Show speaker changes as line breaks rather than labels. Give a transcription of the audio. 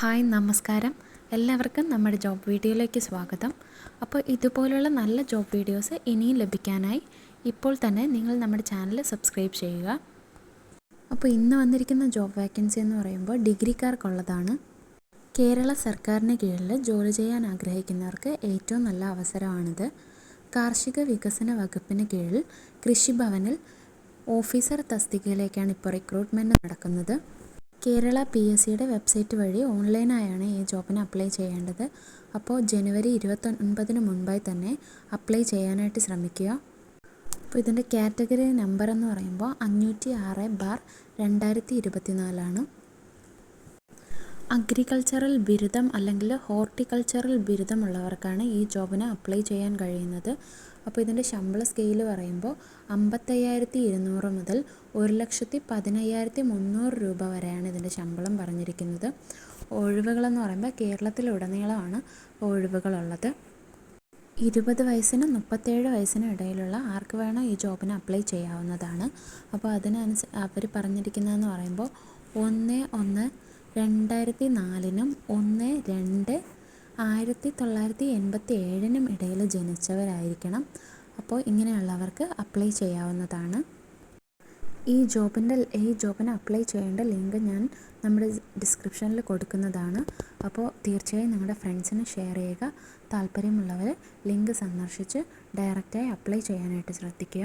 Hi നമസ്കാരം. എല്ലാവർക്കും നമ്മുടെ ജോബ് വീഡിയോയിലേക്ക് സ്വാഗതം. അപ്പോൾ ഇതുപോലുള്ള നല്ല ജോബ് വീഡിയോസ് ഇനിയും ലഭിക്കാനായി ഇപ്പോൾ തന്നെ നിങ്ങൾ നമ്മുടെ ചാനൽ സബ്സ്ക്രൈബ് ചെയ്യുക. അപ്പോൾ ഇന്ന് വന്നിരിക്കുന്ന ജോബ് വാക്കൻസി എന്ന് പറയുമ്പോൾ ഡിഗ്രിക്കാർക്കുള്ളതാണ്. കേരള സർക്കാരിന് കീഴിൽ ജോലി ചെയ്യാൻ ആഗ്രഹിക്കുന്നവർക്ക് ഏറ്റവും നല്ല അവസരമാണിത്. കാർഷിക വികസന വകുപ്പിന് കീഴിൽ കൃഷിഭവനിൽ ഓഫീസർ തസ്തികയിലേക്കാണ് ഇപ്പോൾ റിക്രൂട്ട്മെന്റ് നടക്കുന്നത്. കേരള പി എസ് സിയുടെ വെബ്സൈറ്റ് വഴി ഓൺലൈനായാണ് ഈ ജോബിന് അപ്ലൈ ചെയ്യേണ്ടത്. അപ്പോൾ ജനുവരി ഇരുപത്തൊൻപതിന് മുൻപായി തന്നെ അപ്ലൈ ചെയ്യാനായിട്ട് ശ്രമിക്കുക. അപ്പോൾ ഇതിന്റെ കാറ്റഗറി നമ്പർ എന്ന് പറയുമ്പോൾ അഞ്ഞൂറ്റി ആറ് ബാർ രണ്ടായിരത്തി ഇരുപത്തി നാലാണ് അഗ്രികൾച്ചറൽ ബിരുദം അല്ലെങ്കിൽ ഹോർട്ടിക്കൾച്ചറൽ ബിരുദമുള്ളവർക്കാണ് ഈ ജോബിന് അപ്ലൈ ചെയ്യാൻ കഴിയുന്നത്. അപ്പോൾ ഇതിന്റെ ശമ്പള സ്കെയിൽ പറയുമ്പോൾ അമ്പത്തയ്യായിരത്തി ഇരുന്നൂറ് മുതൽ ഒരു ലക്ഷത്തി പതിനയ്യായിരത്തി മുന്നൂറ് രൂപ വരെയാണ് ഇതിന്റെ ശമ്പളം പറഞ്ഞിരിക്കുന്നത്. ഒഴിവുകളെന്ന് പറയുമ്പോൾ കേരളത്തിലുടനീളമാണ് ഒഴിവുകളുള്ളത്. ഇരുപത് വയസ്സിനും മുപ്പത്തേഴ് വയസ്സിനും ഇടയിലുള്ള ആർക്ക് വേണോ ഈ ജോബിന് അപ്ലൈ ചെയ്യാവുന്നതാണ്. അപ്പോൾ അതിനനുസ അവർ പറഞ്ഞിരിക്കുന്നതെന്ന് പറയുമ്പോൾ ഒന്ന് ഒന്ന് രണ്ടായിരത്തി നാലിനും ഒന്ന് രണ്ട് ആയിരത്തി തൊള്ളായിരത്തി എൺപത്തി ഏഴിനും ഇടയിൽ ജനിച്ചവരായിരിക്കണം. അപ്പോൾ ഇങ്ങനെയുള്ളവർക്ക് അപ്ലൈ ചെയ്യാവുന്നതാണ്. ഈ ജോബിന്റെ ഈ ജോബിന് അപ്ലൈ ചെയ്യേണ്ട ലിങ്ക് ഞാൻ നമ്മുടെ ഡിസ്ക്രിപ്ഷനിൽ കൊടുക്കുന്നതാണ്. അപ്പോൾ തീർച്ചയായും നിങ്ങളുടെ ഫ്രണ്ട്സിന് ഷെയർ ചെയ്യുക. താല്പര്യമുള്ളവർ ലിങ്ക് സന്ദർശിച്ച് ഡയറക്റ്റായി അപ്ലൈ ചെയ്യാനായിട്ട് ശ്രദ്ധിക്കുക.